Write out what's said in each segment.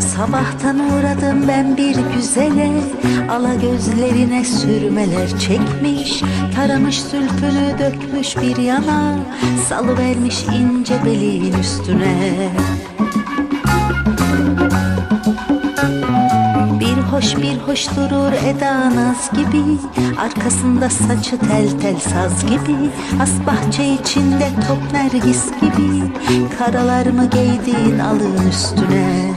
Sabahtan uğradım ben bir güzele. Ala gözlerine sürmeler çekmiş. Taramış zülfünü dökmüş bir yana. Salıvermiş ince beliğin üstüne hoş bir hoş durur Eda Naz gibi Arkasında saçı tel tel saz gibi As bahçe içinde top nergis gibi Karalar mı giydin alın üstüne?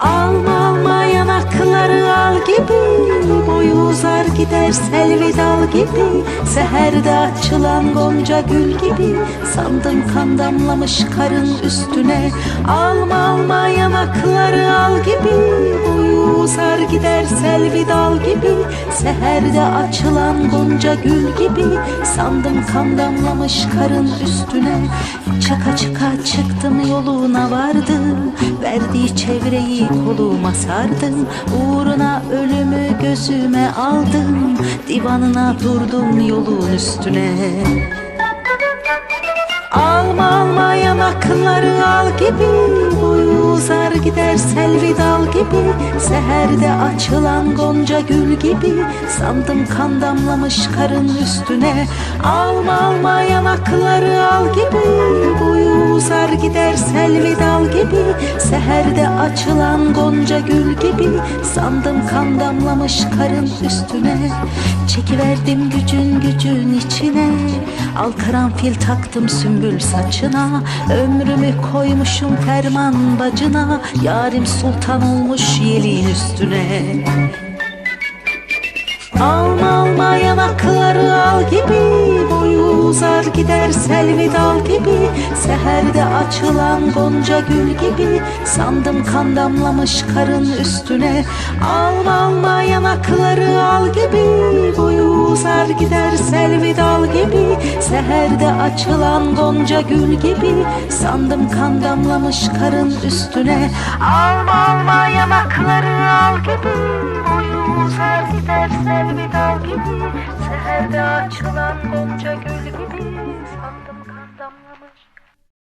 Alma alma yanakları al gibi Boyu uzar gider selvi dal gibi Seherde açılan gonca gül gibi Sandım kan damlamış karın üstüne. Alma alma yanakları al gibi gider selvi dal gibi. Seherde açılan gonca gül gibi. Sandım kan damlamış karın üstüne. Çıka çıka çıktım yoluna vardım. Verdiği çevreyi koluma sardım. Uğruna ölümü gözüme aldım. Divanına durdum yolun üstüne. Alma alma yanakları al gibi Uzar gider selvi dal gibi Seherde açılan gonca gül gibi. Sandım kan damlamış karın üstüne Alma alma yanakları al gibi. Boyu uzar gider selvi dal gibi. Seherde açılan gonca gül gibi. Sandım kan damlamış karın üstüne. Çekiverdim gücün gücün içine. Al karanfil taktım sümbül saçına. Ömrümü koymuşum ferman bacına. Yarim sultan olmuş yelin üstüne. Alma alma yanakları al gibi uzar gider selvi dal gibi Seherde açılan gonca gül gibi Sandım kan damlamış karın üstüne. Alma alma yanakları al gibi Boyu uzar gider selvi dal gibi Seherde açılan gonca gül gibi Sandım kan damlamış karın üstüne. Alma alma yanakları al gibi Seherde açılan gonca gül gibi? Sandım